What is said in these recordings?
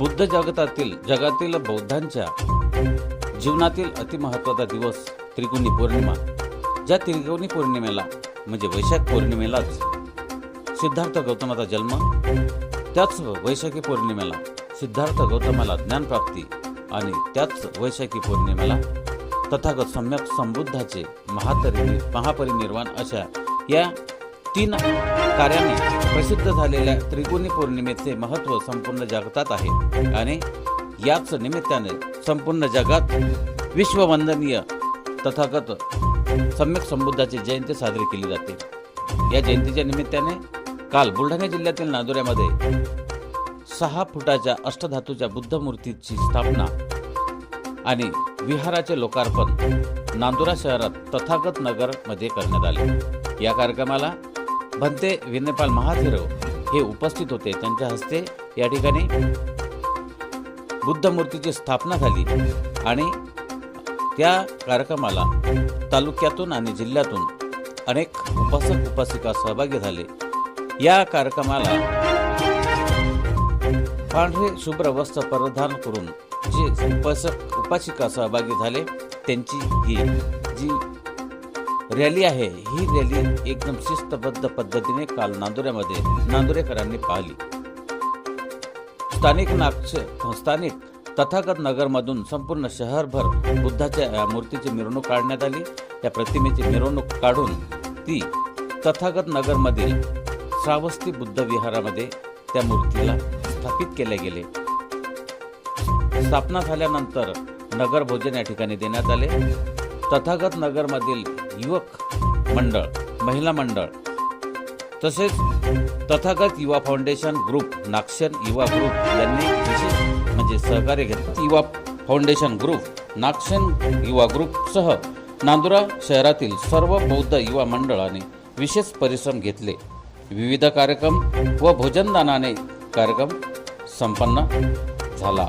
बुद्ध जगतातील जगातील बौद्धांच्या जीवनातील अतिमहत्वाचा दिवस त्रिकोणी पौर्णिमा. ज्या त्रिकोणी पौर्णिमेला म्हणजे वैशाख पौर्णिमेलाच सिद्धार्थ गौतमाचा जन्म त्याच वैशाखी पौर्णिमेला सिद्धार्थ गौतमाला ज्ञानप्राप्ती आणि त्याच वैशाखी पौर्णिमेला तथागत सम्यक संबुद्धाचे महातरी महापरिनिर्वाण अशा या तीन कार्याने प्रसिद्ध झालेल्या त्रिकोणी पौर्णिमेचे महत्त्व संपूर्ण जगतात आहे. आणि याच निमित्ताने संपूर्ण जगात विश्ववंदनीय तथागत सम्यक संबुद्धाची जयंती साजरी केली जाते. या जयंतीच्या निमित्ताने काल बुलढाणा जिल्ह्यातील नांदुऱ्यामध्ये सहा फुटाच्या अष्टधातूच्या बुद्ध मूर्तीची स्थापना आणि विहाराचे लोकार्पण नांदुरा शहरात तथागत नगरमध्ये करण्यात आले. या कार्यक्रमाला भंते विनयपाल महाथिरव हे उपस्थित होते. त्यांच्या हस्ते या ठिकाणी बुद्ध मूर्तीची स्थापना झाली आणि त्या कार्यक्रमाला तालुक्यातून आणि जिल्ह्यातून अनेक उपासक उपासिका सहभागी झाले. या कार्यक्रमाला पांढरे शुभ्र वस्त्र परिधान करून जे उपासक उपासिका सहभागी झाले त्यांची ही जी रॅली आहे. ही रॅली एकदम शिस्तबद्ध पद्धतीने काल नांदुऱ्यामध्ये नांदुरेकरांनी पाहिली. स्थानिक नाक्ष स्थानिक तथागत नगरमधून संपूर्ण शहरभर बुद्धाच्या मूर्तीची मिरवणूक काढण्यात आली. त्या प्रतिमेची मिरवणूक काढून ती तथागत नगरमधील श्रावस्ती बुद्ध विहारामध्ये त्या मूर्तीला स्थापित केले गेले. स्थापना झाल्यानंतर नगर भोजन या ठिकाणी देण्यात आले. तथागत नगरमधील युवक मंडळ महिला मंडळ तसेच तथागत युवा फाउंडेशन ग्रुप नागशन युवा ग्रुप यांनी विशेष म्हणजे सहकार्य घेतले. युवा फाउंडेशन ग्रुप नागशन युवा ग्रुपसह नांदुरा शहरातील सर्व बौद्ध युवा मंडळाने विशेष परिश्रम घेतले. विविध कार्यक्रम व भोजनदानाने कार्यक्रम संपन्न झाला.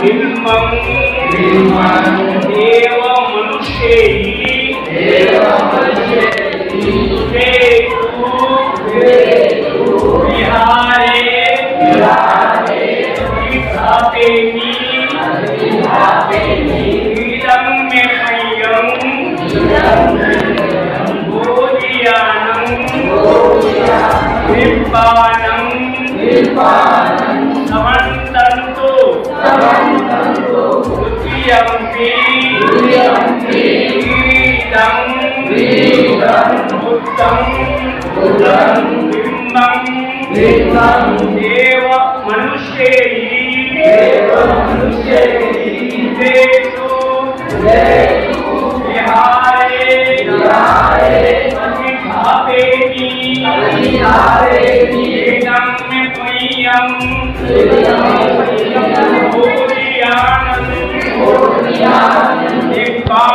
बिम्बं देव मनुष्यैः हेतु विहारे विधातेति ईदं मे मह्यं बोधियानं निर्वाणं समन्तन्तु द्वितीयम्पि वीदं बुद्धं बिम्बं देव मनुष्यैः देषु विहारे अधिष्ठापेति इदं मे त्वय्यं